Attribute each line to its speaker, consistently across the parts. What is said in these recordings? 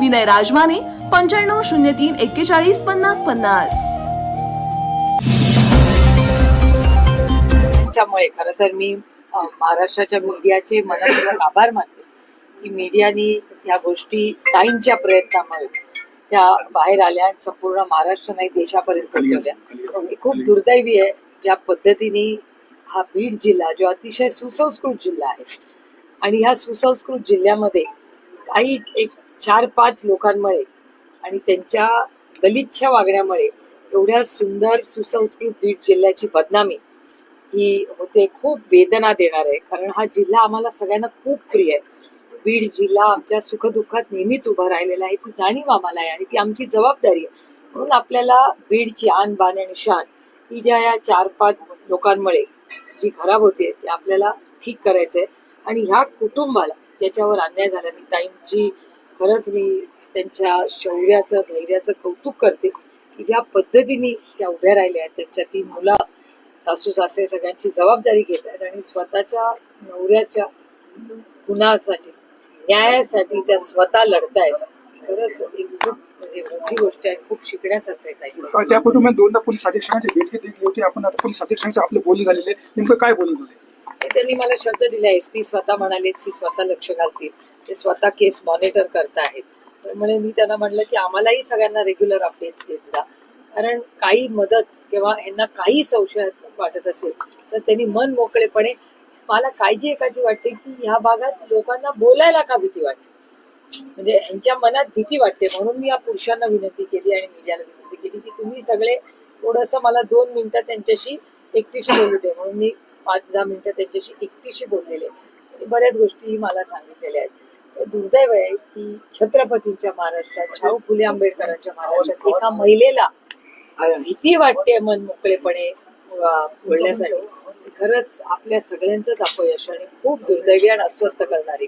Speaker 1: विनय राजमाने पंच्याण्णव शून्य तीन एक्केचाळीस पन्नास पन्नास.
Speaker 2: त्याच्यामुळे खरं तर मी महाराष्ट्राच्या मीडियाचे मनपूर्वक आभार मानते की मीडियानी या गोष्टी ताईंच्या प्रयत्नामुळे त्या बाहेर आल्या आणि संपूर्ण महाराष्ट्र नाही देशापर्यंत पोहोचवल्या हे खूप दुर्दैवी आहे ज्या पद्धतीने हा बीड जिल्हा जो अतिशय सुसंस्कृत जिल्हा आहे आणि ह्या सुसंस्कृत जिल्ह्यामध्ये काही एक चार पाच लोकांमुळे आणि त्यांच्या दलितच्या वागण्यामुळे एवढ्या सुंदर सुसंस्कृत बीड जिल्ह्याची बदनामी ही होते खूप वेदना देणार आहे. कारण हा जिल्हा आम्हाला सगळ्यांना खूप प्रिय आहे. बीड जिल्हा आमच्या सुखदुःखात नेहमीच उभा राहिलेला आहे. याची जाणीव आम्हाला आहे आणि ती आमची जबाबदारी आहे. म्हणून आपल्याला बीडची आन बान आणि शान ही ज्या या चार पाच लोकांमुळे जी खराब होते ती आपल्याला ठीक करायचंय. आणि ह्या कुटुंबाला ज्याच्यावर अन्याय झाला ताईंची खरंच मी त्यांच्या शौर्याचं धैर्याचं कौतुक करते की ज्या पद्धतीने त्या उभ्या राहिल्या आहेत त्यांच्या तीन मुलं सासू सासरे सगळ्यांची जबाबदारी घेत आहेत आणि स्वतःच्या नवऱ्याच्या गुन्ह्यासाठी न्यायासाठी त्या स्वतः लढतायत. खरंच एक खूप म्हणजे मोठी गोष्ट आहे खूप शिकण्यासारखं आहे.
Speaker 3: त्या कुटुंबात दोनदा पोलीस अधीक्षकांची भेट घेतली होती. आपण आता पोलीस अधीक्षकांचे आपले बोलणी झालेले नेमकं काय बोलणी झाले
Speaker 2: ते त्यांनी मला शब्द दिला एस पी स्वतः म्हणाले की स्वतः लक्ष घालतील. ते स्वतः केस मॉनिटर करताहेत. त्यामुळे मी त्यांना म्हटलं की आम्हालाही सगळ्यांना रेग्युलर अपडेट्स देत जा. कारण काही मदत किंवा यांना काही संशय वाटत असेल तर त्यांनी मन मोकळेपणे मला काळजी एकाची वाटते की ह्या भागात लोकांना बोलायला का भीती वाटते? म्हणजे यांच्या मनात भीती वाटते. म्हणून मी या पुरुषांना विनंती केली आणि मीडियाला विनंती केली की तुम्ही सगळे थोडस मला दोन मिनिटं त्यांच्याशी एकटीशी बोलू दे. म्हणून मी पाच दहा मिनिटं त्यांच्याशी एकटीशी बोललेले. बऱ्याच गोष्टी मला सांगितलेल्या आहेत. दुर्दैव आहे की छत्रपतींच्या महाराष्ट्रात शाहू फुले आंबेडकरांच्या महाराष्ट्रात एका महिलेला भीती वाटते मन मोकळेपणे बोलण्यासाठी. खरंच आपल्या सगळ्यांचंच अपयश आणि खूप दुर्दैवी आणि अस्वस्थ करणारी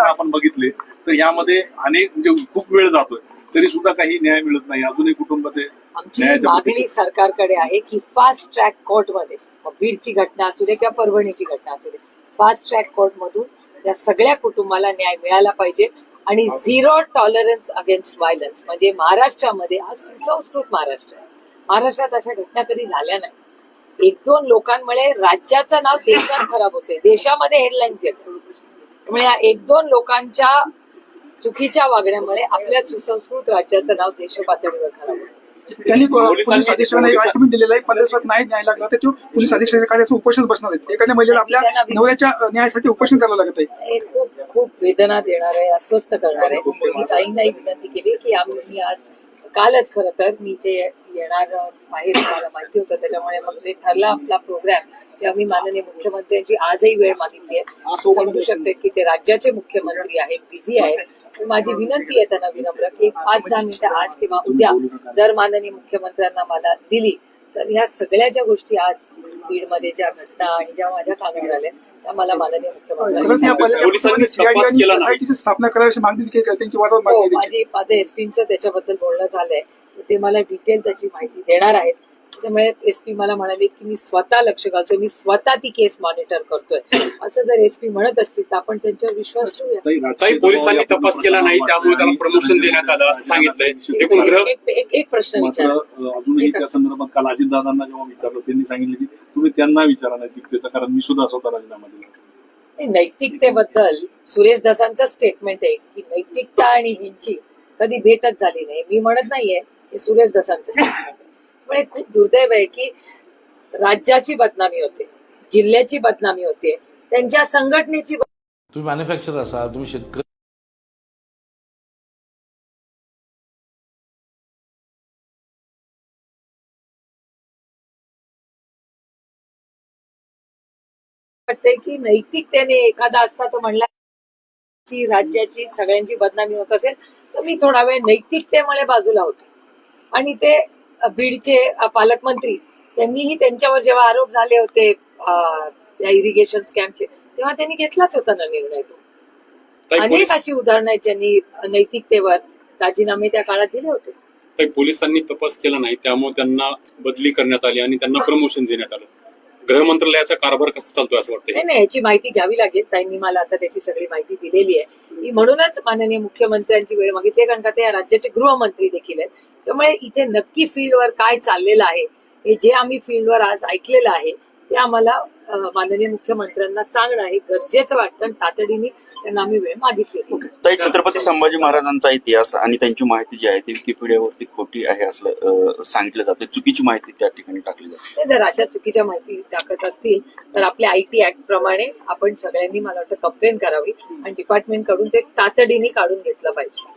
Speaker 4: आपण बघितले तर यामध्ये अनेक म्हणजे खूप वेळ जातोय. तरी सुद्धा काही न्याय मिळत नाही. अजूनही कुटुंब ते
Speaker 2: आमची मागणी. सरकारकडे आहे की फास्ट ट्रॅक कोर्टमध्ये मग बीडची घटना असू दे किंवा परभणीची घटना असू दे फास्ट ट्रॅक कोर्ट मधून या सगळ्या कुटुंबाला न्याय मिळाला पाहिजे. आणि झिरो टॉलरन्स अगेन्स्ट व्हायलन्स म्हणजे महाराष्ट्रामध्ये हा सुसंस्कृत महाराष्ट्र आहे. महाराष्ट्रात अशा घटना कधी झाल्या नाही. एक दोन लोकांमुळे राज्याचं नाव देशात खराब होते देशामध्ये हेडलाईन्स येतात त्यामुळे या एक दोन लोकांच्या चुकीच्या वागण्यामुळे आपल्या सुसंस्कृत राज्याचं नाव देश पातळीवर खराब होतं
Speaker 3: त्यांनी पोलीस
Speaker 4: पोलिसांनी-
Speaker 3: अधीक्षकांना आर्ग्युमेंट दिलेला आहे पंधरा दिवसात नाही न्याय लागला तर तो पोलीस अधीक्षकांच्या कार्याचं उपोषण बसणार आहेत. एखाद्या महिलेला आपल्या नवऱ्याच्या न्यायासाठी उपोषण करावं लागत आहे.
Speaker 2: हे खूप खूप वेदना देणार आहे अस्वस्थ करणार आहे. ताईंनाही विनंती केली की आम्ही मी आज कालच खरं तर मी ते येणार बाहेर मला माहिती होतं त्याच्यामुळे मग ते ठरला आपला प्रोग्राम की आम्ही माननीय मुख्यमंत्र्यांची आजही वेळ मागितली आहे. समजू शकते की ते राज्याचे मुख्यमंत्री आहेत बिझी आहेत. माझी विनंती आहे त्यांना विनम्र की एक पाच दहा मिनिटं आज किंवा उद्या जर माननीय मुख्यमंत्र्यांना मला दिली तर ह्या सगळ्या ज्या गोष्टी आज बीडमध्ये ज्या घटना आणि ज्या माझ्या कानावर आल्या त्या मला माननीय मुख्यमंत्र्यांनी
Speaker 3: स्थापना करायची मागणी
Speaker 2: हो. माझी माझं एसपीचं त्याच्याबद्दल बोलणं झालंय. तर ते मला डिटेल त्याची माहिती देणार आहेत. त्याच्यामुळे एसपी मला म्हणाले की मी स्वतः लक्ष घालतोय मी स्वतः ती केस मॉनिटर करतोय. असं जर एसपी म्हणत असतील तर आपण त्यांच्यावर विश्वास ठेवूया.
Speaker 4: काही
Speaker 5: पोलिसांनी तपास केला नाही त्यामुळे त्याला प्रमोशन देण्यात आलं असं सांगितलंय.
Speaker 2: एक एक- एक प्रश्न
Speaker 4: मात्र
Speaker 2: विचार.
Speaker 4: अ, अजूनही त्या संदर्भात काल अजितदादांना जेव्हा विचारलं त्यांनी सांगितलं की तुम्ही त्यांना विचारा नैतिकतेचा कारण मी सुद्धा स्वतः राजीनामा दिला.
Speaker 2: नाही, नैतिकतेबद्दल सुरेश दसांचं स्टेटमेंट आहे की नैतिकता आणि हिंची कधी भेटच झाली नाही. मी म्हणत नाहीये हे सुरेश दसांचं स्टेटमेंट आहे त्यामुळे खूप दुर्दैव आहे की राज्याची बदनामी होते जिल्ह्याची बदनामी होते त्यांच्या संघटनेची
Speaker 6: तुम्ही मॅन्युफॅक्चर असाल तुम्ही शेतकरी
Speaker 2: वाटतंय की नैतिकतेने एखादा असता तो म्हणला ची राज्याची सगळ्यांची बदनामी होत असेल तर मी थोडा वेळ नैतिकतेमुळे बाजूला होते. आणि ते बीडचे पालकमंत्री त्यांनीही त्यांच्यावर जेव्हा आरोप झाले होते त्या इरिगेशन स्कॅमचे तेव्हा त्यांनी घेतलाच होता ना निर्णय तो. अनेक अशी उदाहरणं आहेत ज्यांनी नैतिकतेवर राजीनामे त्या काळात दिले होते.
Speaker 5: ताई, पोलिसांनी तपास केला नाही त्यामुळे त्यांना बदली करण्यात आली आणि त्यांना प्रमोशन देण्यात आलं. गृह मंत्रालयाचा कारभार कसा चालतोय असं वाटतंय?
Speaker 2: नाही नाही याची माहिती घ्यावी लागेल. ताईंनी मला आता त्याची सगळी माहिती दिलेली आहे. म्हणूनच माननीय मुख्यमंत्र्यांची वेळ मागितली कारण का ते या राज्याचे गृहमंत्री देखील आहेत. त्यामुळे इथे नक्की फील्डवर काय चाललेलं आहे हे जे आम्ही फील्डवर आज ऐकलेलं आहे ते आम्हाला माननीय मुख्यमंत्र्यांना सांगणं हे गरजेचं वाटतं आणि तातडीने त्यांना आम्ही वेळ मागितली
Speaker 7: ताई छत्रपती संभाजी महाराजांचा इतिहास आणि त्यांची माहिती जी आहे ती विकिपीडियावरती खोटी आहे असं सांगितलं जाते. चुकीची माहिती त्या ठिकाणी टाकली जाते.
Speaker 2: जर अशा चुकीच्या माहिती टाकत असतील तर आपल्या आय टी ऍक्ट प्रमाणे आपण सगळ्यांनी मला वाटतं कंप्लेंट करावी आणि डिपार्टमेंटकडून ते तातडीने काढून घेतलं पाहिजे.